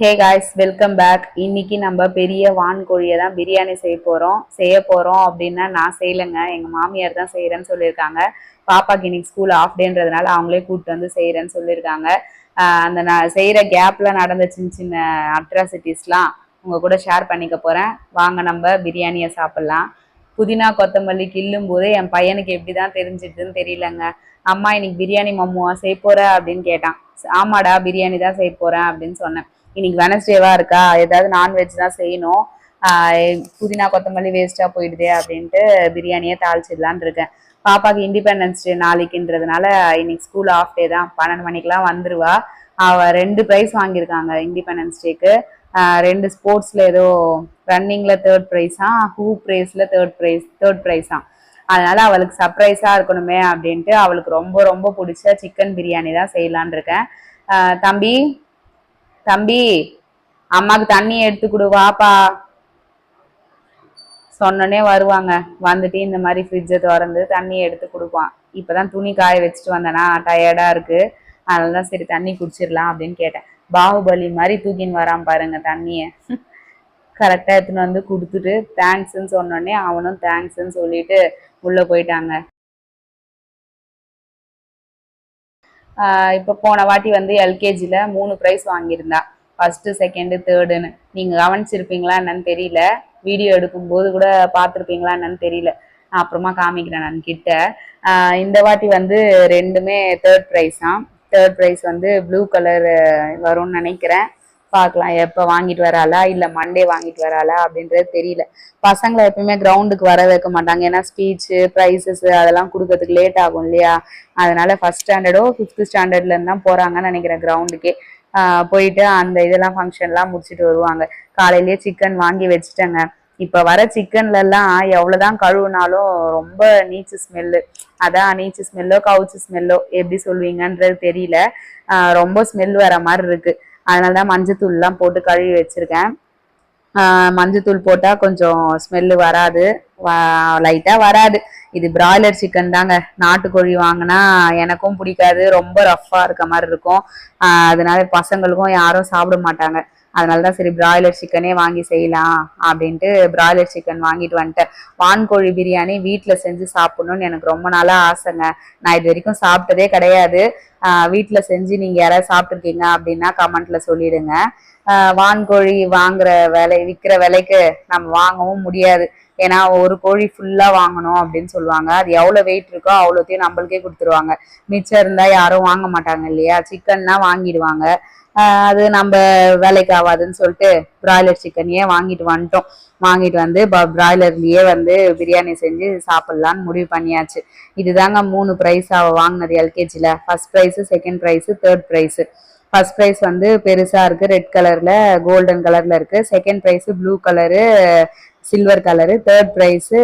Hey guys welcome back இன்னைக்கு நம்ம பெரிய வான்கோழியை தான் பிரியாணி செய்ய போகிறோம் செய்ய போகிறோம் அப்படின்னா நான் செய்யலைங்க. எங்கள் மாமியார் தான் செய்கிறேன்னு சொல்லியிருக்காங்க. பாப்பாக்கு இன்னைக்கு ஸ்கூல் ஆஃப் டேன்றதுனால அவங்களே கூப்பிட்டு வந்து செய்கிறேன்னு சொல்லியிருக்காங்க. அந்த நான் செய்கிற கேப்பில் நடந்த சின்ன சின்ன அட்ராசிட்டிஸ்லாம் உங்கள் கூட ஷேர் பண்ணிக்க போகிறேன் வாங்க நம்ம பிரியாணியை சாப்பிட்லாம். புதினா கொத்தமல்லி கிள்ளும் போதே என் பையனுக்கு எப்படி தான் தெரிஞ்சிடுதுன்னு தெரியலங்க. அம்மா இன்னைக்கு பிரியாணி மம்முவா செய்ய போற? அப்படின்னு கேட்டான். ஆமாடா பிரியாணி தான் செய்ய போறேன் அப்படின்னு சொன்னேன். இன்னைக்கு வெனஸ்டேவா இருக்கா? ஏதாவது நான்வெஜ் தான் செய்யணும். புதினா கொத்தமல்லி வேஸ்டா போயிடுதே அப்படின்ட்டு பிரியாணியே தாளிச்சிடலான்னு இருக்கேன். பாப்பாக்கு இண்டிபெண்டன்ஸ் டே நாளைக்குன்றதுனால இன்னைக்கு ஸ்கூல் ஆஃப் டே தான். பன்னெண்டு மணிக்கெல்லாம் வந்துருவா. அவ ரெண்டு ப்ரைஸ் வாங்கியிருக்காங்க இண்டிபெண்டன்ஸ் டேக்கு ரெண்டு ஸ்போர்ட்ஸ்ல ஏதோ ரன்னிங்ல தேர்ட் ப்ரைஸா ஹூப் ரேஸ்ல தேர்ட் ப்ரைஸ் தேர்ட் ப்ரைஸா அதனால அவளுக்கு சர்ப்ரைஸா இருக்கணுமே அப்படின்ட்டு அவளுக்கு ரொம்ப ரொம்ப பிடிச்ச சிக்கன் பிரியாணி தான் செய்யலான் இருக்கேன். தம்பி தம்பி அம்மாவுக்கு தண்ணி எடுத்து கொடு வாப்பா. சொன்னோடனே வருவாங்க. வந்துட்டு இந்த மாதிரி ஃப்ரிட்ஜை திறந்து தண்ணி எடுத்து கொடுப்பான். இப்பதான் துணி காய வச்சுட்டு வந்தேனா டயர்டா இருக்கு. அதனால தான் சரி தண்ணி குடிச்சிடலாம் அப்படின்னு கேட்டேன். பாகுபலி மாதிரி தூக்கின்னு வரான் பாருங்க தண்ணியை. கரெக்டாக எடுத்துன்னு வந்து கொடுத்துட்டு தேங்க்ஸ்ன்னு சொன்னோடனே அவனும் தேங்க்ஸ்ன்னு சொல்லிட்டு உள்ளே போயிட்டாங்க. இப்போ போன வாட்டி வந்து எல்கேஜியில் மூணு ப்ரைஸ் வாங்கியிருந்தா. ஃபஸ்ட்டு செகண்டு தேர்டுன்னு நீங்கள் கவனிச்சிருப்பீங்களா என்னன்னு தெரியல. வீடியோ எடுக்கும்போது கூட பார்த்துருப்பீங்களா என்னன்னு தெரியல. நான் அப்புறமா காமிக்கிறேன் நான் கிட்ட. இந்த வாட்டி வந்து ரெண்டுமே தேர்ட் ப்ரைஸ் தான். தேர்ட் ப்ரைஸ் வந்து ப்ளூ கலர் வரும்னு நினைக்கிறேன். பார்க்கலாம் எப்போ வாங்கிட்டு வராளா இல்லை மண்டே வாங்கிட்டு வராளா அப்படின்றது தெரியல. பசங்களை எப்பயுமே கிரவுண்டுக்கு வர வைக்க மாட்டாங்க. ஏன்னா ஸ்பீச்சு ப்ரைஸஸ் அதெல்லாம் கொடுக்கறதுக்கு லேட் ஆகும் இல்லையா? அதனால ஃபஸ்ட் ஸ்டாண்டர்டோ ஃபிஃப்த் ஸ்டாண்டர்ட்லேருந்து தான் போகிறாங்கன்னு நினைக்கிறேன் கிரவுண்டுக்கே போயிட்டு அந்த இதெல்லாம் ஃபங்க்ஷன்லாம் முடிச்சுட்டு வருவாங்க. காலையிலேயே சிக்கன் வாங்கி வச்சுட்டேங்க. இப்போ வர சிக்கன்லலாம் எவ்வளோதான் கழுவுனாலும் ரொம்ப நீச்சு ஸ்மெல்லு அதான் நீச்சு ஸ்மெல்லோ கவுச்சு ஸ்மெல்லோ எப்படி சொல்வீங்கன்றது தெரியல. ரொம்ப ஸ்மெல் வர மாதிரி இருக்குது அதனால தான் மஞ்சத்தூள்லாம் போட்டு கழுவி வச்சுருக்கேன். மஞ்சத்தூள் போட்டால் கொஞ்சம் ஸ்மெல்லு வராது. லைட்டாக வராது. இது பிராய்லர் சிக்கன் தாங்க. நாட்டுக்கோழி வாங்கினா எனக்கும் பிடிக்காது. ரொம்ப ரஃப்பாக இருக்க மாதிரி இருக்கும். அதனால பசங்களுக்கும் யாரும் சாப்பிட மாட்டாங்க. அதனால தான் சரி பிராய்லர் சிக்கனே வாங்கி செய்யலாம் அப்படின்ட்டு பிராய்லர் சிக்கன் வாங்கிட்டு வந்துட்டேன். வான்கோழி பிரியாணி வீட்டில் செஞ்சு சாப்பிடணும்னு எனக்கு ரொம்ப நாளாக ஆசைங்க. நான் இது வரைக்கும் சாப்பிட்டதே கிடையாது. வீட்டில் செஞ்சு நீங்கள் யாராவது சாப்பிட்ருக்கீங்க அப்படின்னா கமெண்ட்ல சொல்லிடுங்க. வான்கோழி வாங்குற விலை விற்கிற விலைக்கு நம்ம வாங்கவும் முடியாது. ஏன்னா ஒரு கோழி ஃபுல்லாக வாங்கணும் அப்படின்னு சொல்லுவாங்க. அது எவ்வளோ வெயிட் இருக்கோ அவ்வளோத்தையும் நம்மளுக்கே கொடுத்துருவாங்க. மிச்சம் இருந்தால் யாரும் வாங்க மாட்டாங்க இல்லையா? சிக்கன்னா வாங்கிடுவாங்க. அது நம்ம வேலைக்கு ஆகாதுன்னு சொல்லிட்டு பிராய்லர் சிக்கனையே வாங்கிட்டு வந்துட்டோம். வாங்கிட்டு வந்து பிராய்லர்லயே வந்து பிரியாணி செஞ்சு சாப்பிட்லான்னு முடிவு பண்ணியாச்சு. இதுதாங்க மூணு ப்ரைஸ் அவ வாங்கினது எல்கேஜியில் first prize second prize third prize first prize வந்து பெருசா இருக்கு. ரெட் கலர்ல கோல்டன் கலர்ல இருக்கு. Second prize blue colour silver colour third prize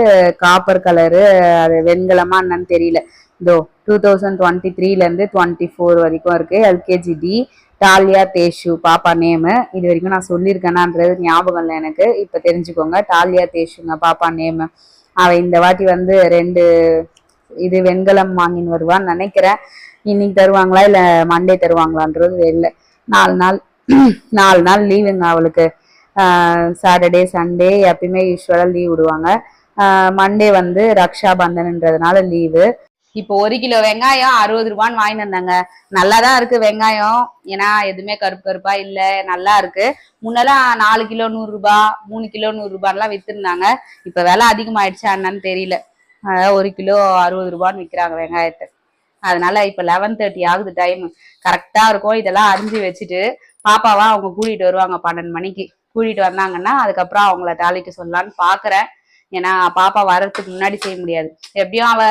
copper colour அது வெண்கலமா என்னன்னு தெரியல. இதோ டூ தௌசண்ட் டுவெண்ட்டி த்ரீலேருந்து டுவெண்ட்டி ஃபோர் வரைக்கும் இருக்குது எல்கேஜி டி டாலியா தேஷு பாப்பா நேமு. இது வரைக்கும் நான் சொல்லியிருக்கேனான்றது ஞாபகம் இல்லை எனக்கு. இப்போ தெரிஞ்சுக்கோங்க. டாலியா தேஷுங்க பாப்பா நேமு. அவன் இந்த வாட்டி வந்து ரெண்டு இது வெண்கலம் வாங்கின்னு வருவான்னு நினைக்கிறேன். இன்னைக்கு தருவாங்களா இல்லை மண்டே தருவாங்களான்றது தெரியல. நாலு நாள் நாலு நாள் லீவுங்க அவளுக்கு. சாட்டர்டே சண்டே எப்பயுமே யூஸ்வலாக லீவ் விடுவாங்க. மண்டே வந்து ரக்ஷா பந்தன்ன்றதுனால லீவு இப்போ ஒரு கிலோ வெங்காயம் அறுபது ரூபான்னு வாங்கிட்டு வந்தாங்க. நல்லா தான் இருக்கு வெங்காயம். ஏன்னா எதுவுமே கருப்பு கருப்பா இல்ல. நல்லா இருக்கு. முன்னெல்லாம் நாலு கிலோ நூறு ரூபாய் மூணு கிலோ நூறு ரூபான்லாம் வித்துருந்தாங்க. இப்ப விலை அதிகமாயிடுச்சா என்னன்னு தெரியல. அதாவது ஒரு கிலோ அறுபது ரூபான்னு விற்கிறாங்க வெங்காயத்தை. அதனால இப்ப லெவன் தேர்ட்டி ஆகுது டைம் கரெக்டா இருக்கும். இதெல்லாம் அரிஞ்சு வச்சுட்டு பாப்பாவா அவங்க கூட்டிட்டு வருவாங்க பன்னெண்டு மணிக்கு. கூட்டிட்டு வந்தாங்கன்னா அதுக்கப்புறம் அவங்கள தாளிக்க சொல்லலான்னு பாக்குறேன். ஏன்னா பாப்பா வர்றதுக்கு முன்னாடி செய்ய முடியாது. எப்படியும் அவ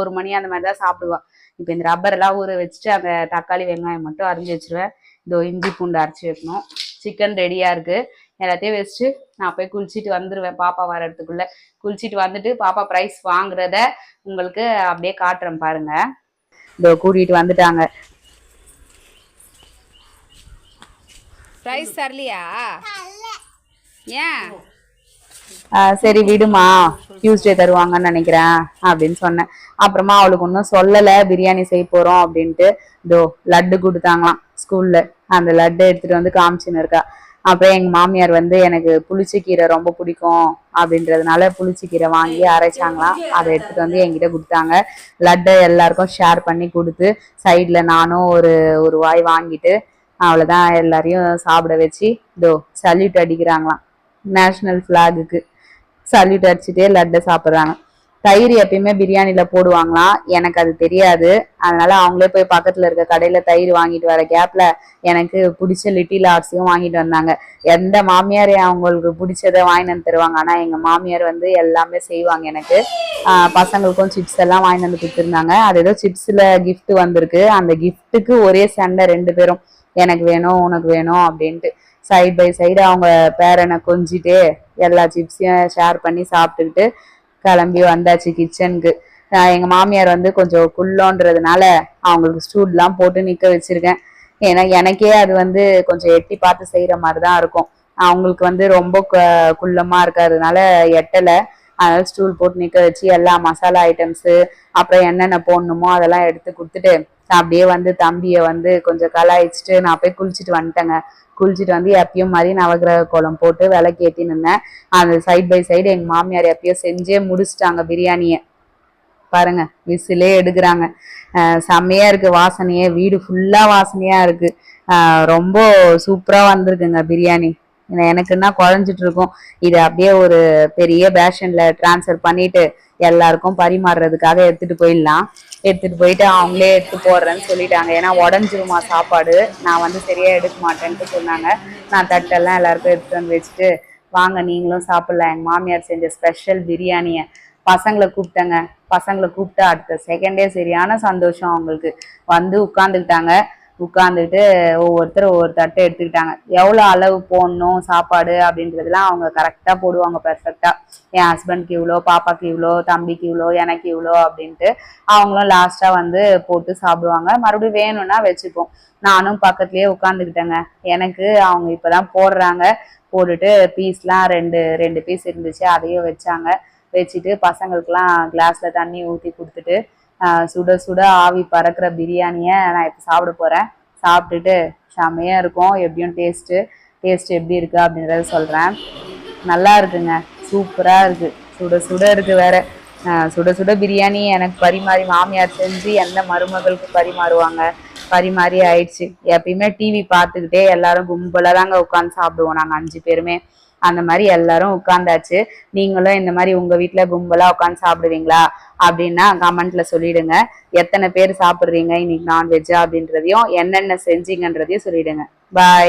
ஒரு மணி அந்த மாதிரி தான் சாப்பிடுவா. இப்போ இந்த ரப்பர் எல்லாம் ஊற வச்சுட்டு அந்த தக்காளி வெங்காயம் மட்டும் அரிஞ்சு வச்சிருவேன். இதோ இஞ்சி பூண்டு அரைச்சி வைக்கணும். சிக்கன் ரெடியா இருக்கு. எல்லாத்தையும் வச்சுட்டு நான் போய் குளிச்சுட்டு வந்துருவேன் பாப்பா வர்றதுக்குள்ள. குளிச்சுட்டு வந்துட்டு பாப்பா ப்ரைஸ் வாங்குறத உங்களுக்கு அப்படியே காட்டுறேன் பாருங்க. இதோ கூட்டிட்டு வந்துட்டாங்க. ப்ரைஸ் தரலையா? ஏன்? சரி விடுமா டியூஸ்டே தருவாங்கன்னு நினைக்கிறேன் அப்படின்னு சொன்னேன். அப்புறமா அவளுக்கு ஒன்றும் சொல்லலை பிரியாணி செய்ய போகிறோம் அப்படின்ட்டு. இதோ லட்டு கொடுத்தாங்களாம் ஸ்கூல்ல அந்த லட்டு எடுத்துட்டு வந்து காமிச்சுன்னு இருக்கா. அப்புறம் எங்க மாமியார் வந்து எனக்கு புளிச்சக்கீரை ரொம்ப பிடிக்கும் அப்படின்றதுனால புளிச்சக்கீரை வாங்கி அரைச்சாங்களாம். அதை எடுத்துட்டு வந்து என்கிட்ட கொடுத்தாங்க. லட்டை எல்லாருக்கும் ஷேர் பண்ணி கொடுத்து சைடில் நானும் ஒரு ஒரு வாய் வாங்கிட்டு அவ்வளோதான் எல்லாரையும் சாப்பிட வச்சு இதோ சல்யூட் அடிக்கிறாங்களாம். நேஷ்னல் ஃப்ளாகுக்கு சல்யூட் அடிச்சுட்டே லட்டை சாப்பிட்றாங்க. தயிர் எப்பயுமே பிரியாணில போடுவாங்களாம். எனக்கு அது தெரியாது. அதனால அவங்களே போய் பக்கத்துல இருக்க கடையில தயிர் வாங்கிட்டு வர கேப்ல எனக்கு பிடிச்ச லிட்டில் ஆர்ட்ஸையும் வாங்கிட்டு வந்தாங்க. எந்த மாமியார் அவங்களுக்கு பிடிச்சதை வாங்கிட்டு வந்து தருவாங்க. ஆனா எங்க மாமியார் வந்து எல்லாமே செய்வாங்க எனக்கு. பசங்களுக்கும் சிப்ஸ் எல்லாம் வாங்கிட்டு வந்து கொடுத்துருந்தாங்க. அது ஏதோ சிப்ஸ்ல கிஃப்ட் வந்திருக்கு. அந்த கிஃப்ட்டுக்கு ஒரே சண்டை ரெண்டு பேரும். எனக்கு வேணும் உனக்கு வேணும் அப்படின்ட்டு. சைட் பை சைடு அவங்க பேரனை கொஞ்சிட்டு எல்லா சிப்ஸையும் ஷேர் பண்ணி சாப்பிட்டுக்கிட்டு கிளம்பி வந்தாச்சு கிச்சனுக்கு எங்கள் மாமியார் வந்து கொஞ்சம் குள்ளோன்றதுனால அவங்களுக்கு ஸ்டூல்லாம் போட்டு நிற்க வச்சுருக்கேன். ஏன்னா எனக்கே அது வந்து கொஞ்சம் எட்டி பார்த்து செய்கிற மாதிரி தான் இருக்கும். அவங்களுக்கு வந்து ரொம்ப கு- குள்ளமாக இருக்கிறதுனால எட்டலை. அதனால ஸ்டூல் போட்டு நிற்க வச்சு எல்லா மசாலா ஐட்டம்ஸு அப்புறம் என்னென்ன போடணுமோ அதெல்லாம் எடுத்து கொடுத்துட்டு நான் அப்படியே வந்து தம்பியை வந்து கொஞ்சம் கலாய்ச்சிட்டு நான் போய் குளிச்சுட்டு வந்துட்டேங்க. குளிச்சுட்டு வந்து எப்பயும் மாதிரி நவகிரக கோலம் போட்டு விளக்கேத்தி நின்னேன். அந்த சைட் பை சைடு எங்கள் மாமியார் எப்பயோ செஞ்சே முடிச்சிட்டாங்க பிரியாணியை. பாருங்க விசிலே எடுக்கிறாங்க. செம்மையாக செம்மையா இருக்கு வாசனையே. வீடு ஃபுல்லா வாசனையா இருக்கு. ரொம்ப சூப்பரா வந்திருக்குங்க பிரியாணி. எனக்குன்னா குழஞ்சிட்டு இருக்கும். இது அப்படியே ஒரு பெரிய பேஷன்ல டிரான்ஸ்ஃபர் பண்ணிட்டு எல்லாருக்கும் பரிமாறுறதுக்காக எடுத்துட்டு போயிடலாம். எடுத்துட்டு போயிட்டு அவங்களே எடுத்து போடுறேன்னு சொல்லிட்டாங்க. ஏன்னா உடஞ்சிருமா சாப்பாடு? நான் வந்து சரியா எடுக்க மாட்டேன்ட்டு சொன்னாங்க. நான் தட்டெல்லாம் எல்லாருக்கும் எடுத்துட்டு வந்து வச்சுட்டு வாங்க நீங்களும் சாப்பிடலாம். எங்க மாமியார் செஞ்ச ஸ்பெஷல் பிரியாணியை பசங்களை கூப்பிட்டேங்க. பசங்களை கூப்பிட்டு அடுத்த செகண்டே சரியான சந்தோஷம் அவங்களுக்கு. வந்து உட்காந்துக்கிட்டாங்க உட்காந்துக்கிட்டு ஒவ்வொருத்தர் ஒவ்வொரு தட்டை எடுத்துக்கிட்டாங்க. எவ்வளோ அளவு போடணும் சாப்பாடு அப்படின்றதெல்லாம் அவங்க கரெக்டாக போடுவாங்க பெர்ஃபெக்டாக என் ஹஸ்பண்ட்க்கு இவ்வளோ பாப்பாக்கு இவ்வளோ தம்பிக்கு இவ்வளோ எனக்கு இவ்வளோ அப்படின்ட்டு அவங்களும் லாஸ்ட்டாக வந்து போட்டு சாப்பிடுவாங்க. மறுபடியும் வேணும்னா வச்சுப்போம். நானும் பக்கத்துலேயே உட்காந்துக்கிட்டேங்க எனக்கு அவங்க இப்போதான் போடுறாங்க. போட்டுட்டு பீஸ்லாம் ரெண்டு ரெண்டு பீஸ் இருந்துச்சு. அதையும் வச்சாங்க. வச்சுட்டு பசங்களுக்குலாம் கிளாஸில் தண்ணி ஊற்றி கொடுத்துட்டு சுட சுட ஆவி பறக்கிற பிரியாணியை நான் இப்போ சாப்பிட போகிறேன் சாப்பிட்டுட்டு செமையாக இருக்கும். எப்படியும் டேஸ்ட்டு டேஸ்ட் எப்படி இருக்கு அப்படின்றத சொல்கிறேன் நல்லா இருக்குங்க. சூப்பராக இருக்குது சுட சுட இருக்குது வேற. சுட சுட பிரியாணி எனக்கு பரிமாறி மாமியார் செஞ்சு எந்த மருமகளுக்கு பரிமாறுவாங்க? பரிமாறி ஆயிடுச்சு. எப்பயுமே டிவி பார்த்துக்கிட்டே எல்லாரும் கும்பலாக தாங்க உட்காந்து சாப்பிடுவோம். நாங்கள் அஞ்சு பேருமே. அந்த மாதிரி எல்லாரும் உட்காந்தாச்சு நீங்களும் இந்த மாதிரி உங்க வீட்டுல கும்பலா உட்காந்து சாப்பிடுவீங்களா? அப்படின்னா கமெண்ட்ல சொல்லிடுங்க. எத்தனை பேர் சாப்பிடுறீங்க? இன்னைக்கு நான்வெஜ் அப்படின்றதையும் என்னென்ன செஞ்சீங்கன்றதையும் சொல்லிடுங்க. பாய்